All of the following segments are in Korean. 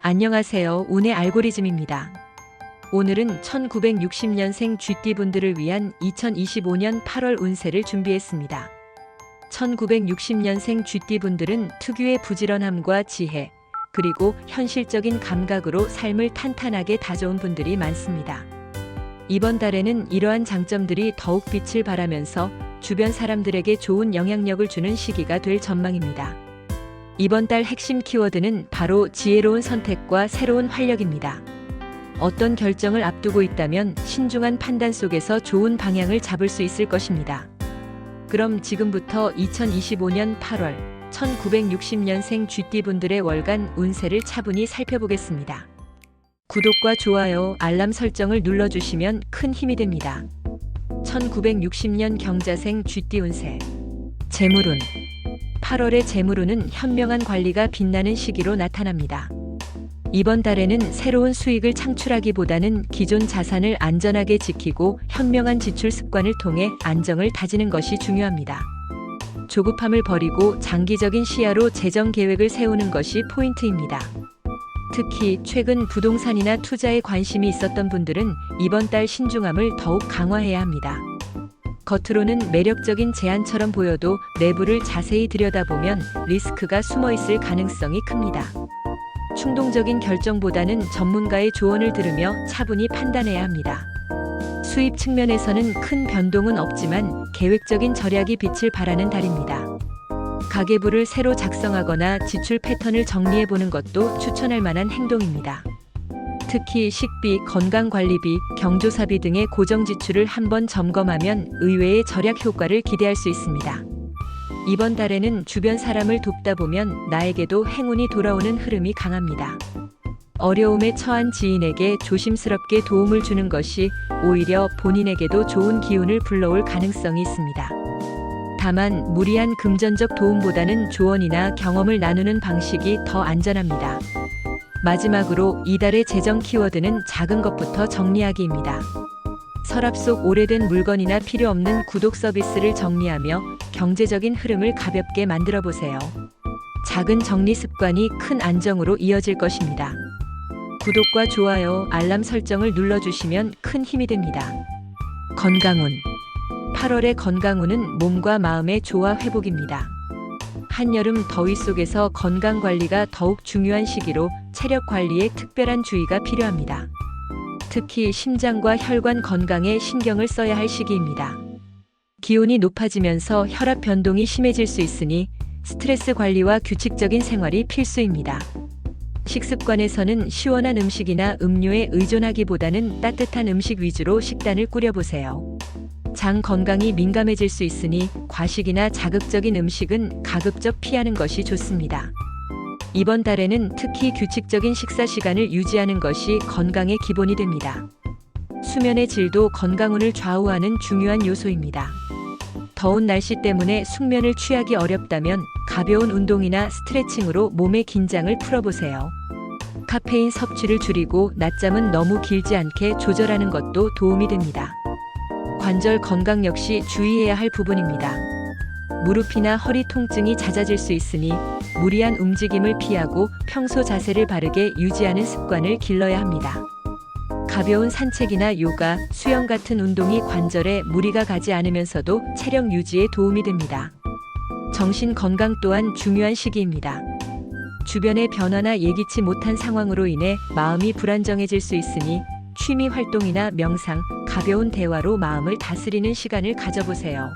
안녕하세요. 운의 알고리즘입니다. 오늘은 1960년생 쥐띠분들을 위한 2025년 8월 운세를 준비했습니다. 1960년생 쥐띠분들은 특유의 부지런함과 지혜, 그리고 현실적인 감각으로 삶을 탄탄하게 다져온 분들이 많습니다. 이번 달에는 이러한 장점들이 더욱 빛을 발하면서 주변 사람들에게 좋은 영향력을 주는 시기가 될 전망입니다. 이번 달 핵심 키워드는 바로 지혜로운 선택과 새로운 활력입니다. 어떤 결정을 앞두고 있다면 신중한 판단 속에서 좋은 방향을 잡을 수 있을 것입니다. 그럼 지금부터 2025년 8월 1960년생 쥐띠분들의 월간 운세를 차분히 살펴보겠습니다. 구독과 좋아요, 알람 설정을 눌러주시면 큰 힘이 됩니다. 1960년 경자생 쥐띠 운세 재물운 8월의 재물운은 현명한 관리가 빛나는 시기로 나타납니다. 이번 달에는 새로운 수익을 창출하기보다는 기존 자산을 안전하게 지키고 현명한 지출 습관을 통해 안정을 다지는 것이 중요합니다. 조급함을 버리고 장기적인 시야로 재정 계획을 세우는 것이 포인트입니다. 특히 최근 부동산이나 투자에 관심이 있었던 분들은 이번 달 신중함을 더욱 강화해야 합니다. 겉으로는 매력적인 제안처럼 보여도 내부를 자세히 들여다보면 리스크가 숨어 있을 가능성이 큽니다. 충동적인 결정보다는 전문가의 조언을 들으며 차분히 판단해야 합니다. 수입 측면에서는 큰 변동은 없지만 계획적인 절약이 빛을 발하는 달입니다. 가계부를 새로 작성하거나 지출 패턴을 정리해 보는 것도 추천할 만한 행동입니다. 특히 식비, 건강관리비, 경조사비 등의 고정 지출을 한번 점검하면 의외의 절약 효과를 기대할 수 있습니다. 이번 달에는 주변 사람을 돕다 보면 나에게도 행운이 돌아오는 흐름이 강합니다. 어려움에 처한 지인에게 조심스럽게 도움을 주는 것이 오히려 본인에게도 좋은 기운을 불러올 가능성이 있습니다. 다만 무리한 금전적 도움보다는 조언이나 경험을 나누는 방식이 더 안전합니다. 마지막으로 이달의 재정 키워드는 작은 것부터 정리하기입니다. 서랍 속 오래된 물건이나 필요 없는 구독 서비스를 정리하며 경제적인 흐름을 가볍게 만들어 보세요. 작은 정리 습관이 큰 안정으로 이어질 것입니다. 구독과 좋아요, 알람 설정을 눌러주시면 큰 힘이 됩니다. 건강운 8월의 건강운은 몸과 마음의 조화 회복입니다. 한여름 더위 속에서 건강 관리가 더욱 중요한 시기로 체력 관리에 특별한 주의가 필요합니다. 특히 심장과 혈관 건강에 신경을 써야 할 시기입니다. 기온이 높아지면서 혈압 변동이 심해질 수 있으니 스트레스 관리와 규칙적인 생활이 필수입니다. 식습관에서는 시원한 음식이나 음료에 의존하기보다는 따뜻한 음식 위주로 식단을 꾸려보세요. 장 건강이 민감해질 수 있으니 과식이나 자극적인 음식은 가급적 피하는 것이 좋습니다. 이번 달에는 특히 규칙적인 식사 시간을 유지하는 것이 건강의 기본이 됩니다. 수면의 질도 건강운을 좌우하는 중요한 요소입니다. 더운 날씨 때문에 숙면을 취하기 어렵다면 가벼운 운동이나 스트레칭으로 몸의 긴장을 풀어보세요. 카페인 섭취를 줄이고 낮잠은 너무 길지 않게 조절하는 것도 도움이 됩니다. 관절 건강 역시 주의해야 할 부분입니다. 무릎이나 허리 통증이 잦아질 수 있으니 무리한 움직임을 피하고 평소 자세를 바르게 유지하는 습관을 길러야 합니다. 가벼운 산책이나 요가, 수영 같은 운동이 관절에 무리가 가지 않으면서도 체력 유지에 도움이 됩니다. 정신 건강 또한 중요한 시기입니다. 주변의 변화나 예기치 못한 상황으로 인해 마음이 불안정해질 수 있으니 취미 활동이나 명상, 가벼운 대화로 마음을 다스리는 시간을 가져보세요.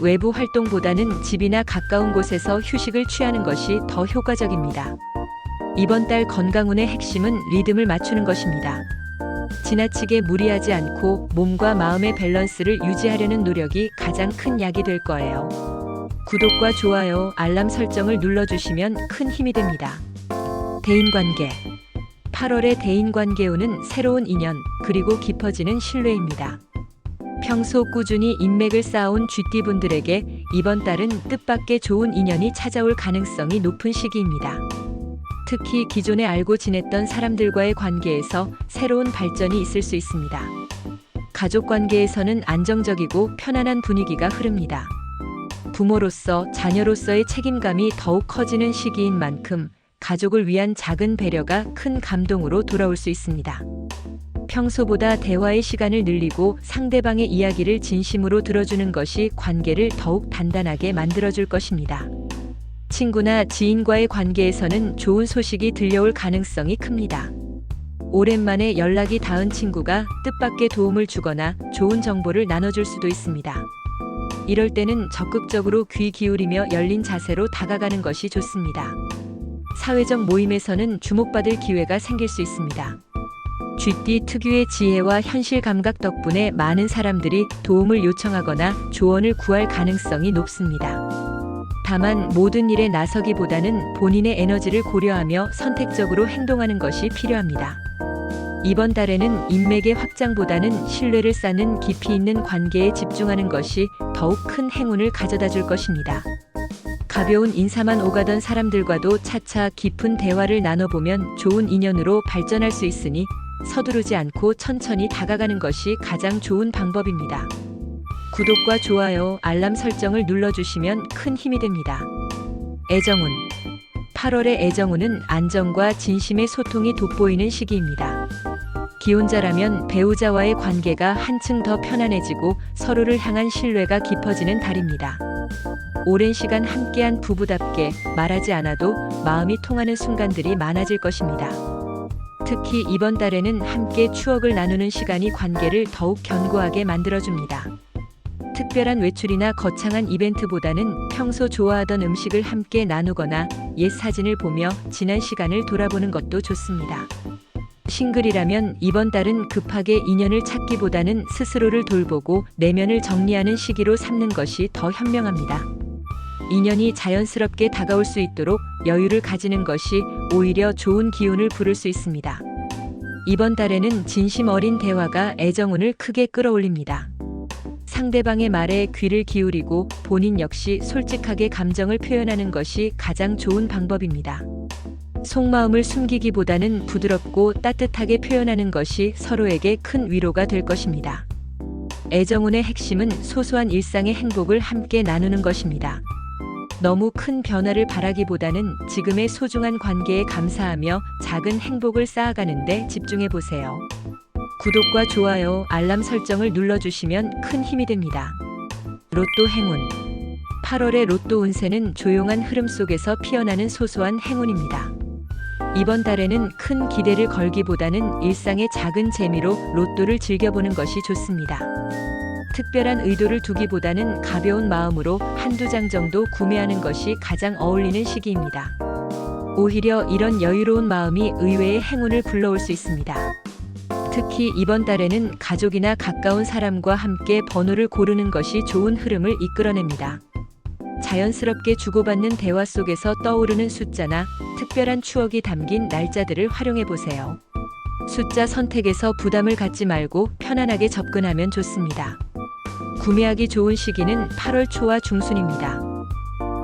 외부 활동보다는 집이나 가까운 곳에서 휴식을 취하는 것이 더 효과적입니다. 이번 달 건강운의 핵심은 리듬을 맞추는 것입니다. 지나치게 무리하지 않고 몸과 마음의 밸런스를 유지하려는 노력이 가장 큰 약이 될 거예요. 구독과 좋아요, 알람 설정을 눌러주시면 큰 힘이 됩니다. 대인관계 8월의 대인관계운은 새로운 인연, 그리고 깊어지는 신뢰입니다. 평소 꾸준히 인맥을 쌓아온 쥐띠분들에게 이번 달은 뜻밖의 좋은 인연이 찾아올 가능성이 높은 시기입니다. 특히 기존에 알고 지냈던 사람들과의 관계에서 새로운 발전이 있을 수 있습니다. 가족 관계에서는 안정적이고 편안한 분위기가 흐릅니다. 부모로서 자녀로서의 책임감이 더욱 커지는 시기인 만큼 가족을 위한 작은 배려가 큰 감동으로 돌아올 수 있습니다. 평소보다 대화의 시간을 늘리고 상대방의 이야기를 진심으로 들어주는 것이 관계를 더욱 단단하게 만들어줄 것입니다. 친구나 지인과의 관계에서는 좋은 소식이 들려올 가능성이 큽니다. 오랜만에 연락이 닿은 친구가 뜻밖의 도움을 주거나 좋은 정보를 나눠줄 수도 있습니다. 이럴 때는 적극적으로 귀 기울이며 열린 자세로 다가가는 것이 좋습니다. 사회적 모임에서는 주목받을 기회가 생길 수 있습니다. 쥐띠 특유의 지혜와 현실 감각 덕분에 많은 사람들이 도움을 요청하거나 조언을 구할 가능성이 높습니다. 다만 모든 일에 나서기보다는 본인의 에너지를 고려하며 선택적으로 행동하는 것이 필요합니다. 이번 달에는 인맥의 확장보다는 신뢰를 쌓는 깊이 있는 관계에 집중하는 것이 더욱 큰 행운을 가져다 줄 것입니다. 가벼운 인사만 오가던 사람들과도 차차 깊은 대화를 나눠보면 좋은 인연으로 발전할 수 있으니 서두르지 않고 천천히 다가가는 것이 가장 좋은 방법입니다. 구독과 좋아요, 알람 설정을 눌러주시면 큰 힘이 됩니다. 애정운 8월의 애정운은 안정과 진심의 소통이 돋보이는 시기입니다. 기혼자라면 배우자와의 관계가 한층 더 편안해지고 서로를 향한 신뢰가 깊어지는 달입니다. 오랜 시간 함께한 부부답게 말하지 않아도 마음이 통하는 순간들이 많아질 것입니다. 특히 이번 달에는 함께 추억을 나누는 시간이 관계를 더욱 견고하게 만들어줍니다. 특별한 외출이나 거창한 이벤트보다는 평소 좋아하던 음식을 함께 나누거나 옛 사진을 보며 지난 시간을 돌아보는 것도 좋습니다. 싱글이라면 이번 달은 급하게 인연을 찾기보다는 스스로를 돌보고 내면을 정리하는 시기로 삼는 것이 더 현명합니다. 인연이 자연스럽게 다가올 수 있도록 여유를 가지는 것이 오히려 좋은 기운을 부를 수 있습니다. 이번 달에는 진심 어린 대화가 애정운을 크게 끌어올립니다. 상대방의 말에 귀를 기울이고 본인 역시 솔직하게 감정을 표현하는 것이 가장 좋은 방법입니다. 속마음을 숨기기보다는 부드럽고 따뜻하게 표현하는 것이 서로에게 큰 위로가 될 것입니다. 애정운의 핵심은 소소한 일상의 행복을 함께 나누는 것입니다. 너무 큰 변화를 바라기보다는 지금의 소중한 관계에 감사하며 작은 행복을 쌓아가는데 집중해 보세요. 구독과 좋아요, 알람 설정을 눌러주시면 큰 힘이 됩니다. 로또 행운 8월의 로또 운세는 조용한 흐름 속에서 피어나는 소소한 행운입니다. 이번 달에는 큰 기대를 걸기보다는 일상의 작은 재미로 로또를 즐겨보는 것이 좋습니다. 특별한 의도를 두기보다는 가벼운 마음으로 한두 장 정도 구매하는 것이 가장 어울리는 시기입니다. 오히려 이런 여유로운 마음이 의외의 행운을 불러올 수 있습니다. 특히 이번 달에는 가족이나 가까운 사람과 함께 번호를 고르는 것이 좋은 흐름을 이끌어냅니다. 자연스럽게 주고받는 대화 속에서 떠오르는 숫자나 특별한 추억이 담긴 날짜들을 활용해 보세요. 숫자 선택에서 부담을 갖지 말고 편안하게 접근하면 좋습니다. 구매하기 좋은 시기는 8월 초와 중순입니다.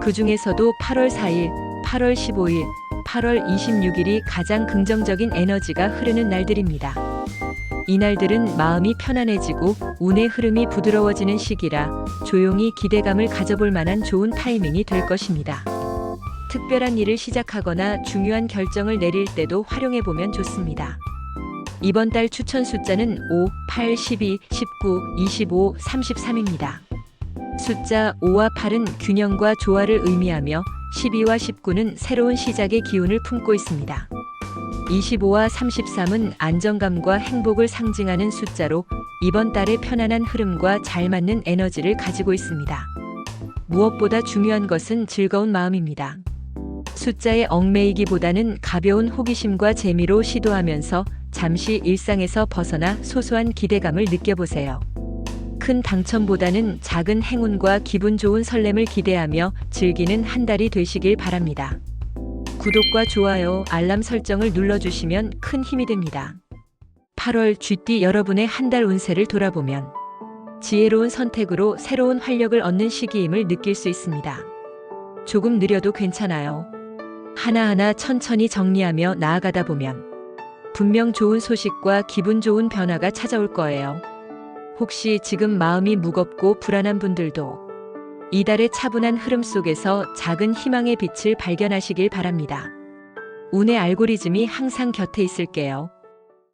그 중에서도 8월 4일, 8월 15일, 8월 26일이 가장 긍정적인 에너지가 흐르는 날들입니다. 이날들은 마음이 편안해지고 운의 흐름이 부드러워지는 시기라 조용히 기대감을 가져볼 만한 좋은 타이밍이 될 것입니다. 특별한 일을 시작하거나 중요한 결정을 내릴 때도 활용해 보면 좋습니다. 이번 달 추천 숫자는 5, 8, 12, 19, 25, 33입니다. 숫자 5와 8은 균형과 조화를 의미하며 12와 19는 새로운 시작의 기운을 품고 있습니다. 25와 33은 안정감과 행복을 상징하는 숫자로 이번 달의 편안한 흐름과 잘 맞는 에너지를 가지고 있습니다. 무엇보다 중요한 것은 즐거운 마음입니다. 숫자에 얽매이기보다는 가벼운 호기심과 재미로 시도하면서 잠시 일상에서 벗어나 소소한 기대감을 느껴보세요. 큰 당첨보다는 작은 행운과 기분 좋은 설렘을 기대하며 즐기는 한 달이 되시길 바랍니다. 구독과 좋아요, 알람 설정을 눌러주시면 큰 힘이 됩니다. 8월 쥐띠 여러분의 한 달 운세를 돌아보면 지혜로운 선택으로 새로운 활력을 얻는 시기임을 느낄 수 있습니다. 조금 느려도 괜찮아요. 하나하나 천천히 정리하며 나아가다 보면 분명 좋은 소식과 기분 좋은 변화가 찾아올 거예요. 혹시 지금 마음이 무겁고 불안한 분들도 이달의 차분한 흐름 속에서 작은 희망의 빛을 발견하시길 바랍니다. 운의 알고리즘이 항상 곁에 있을게요.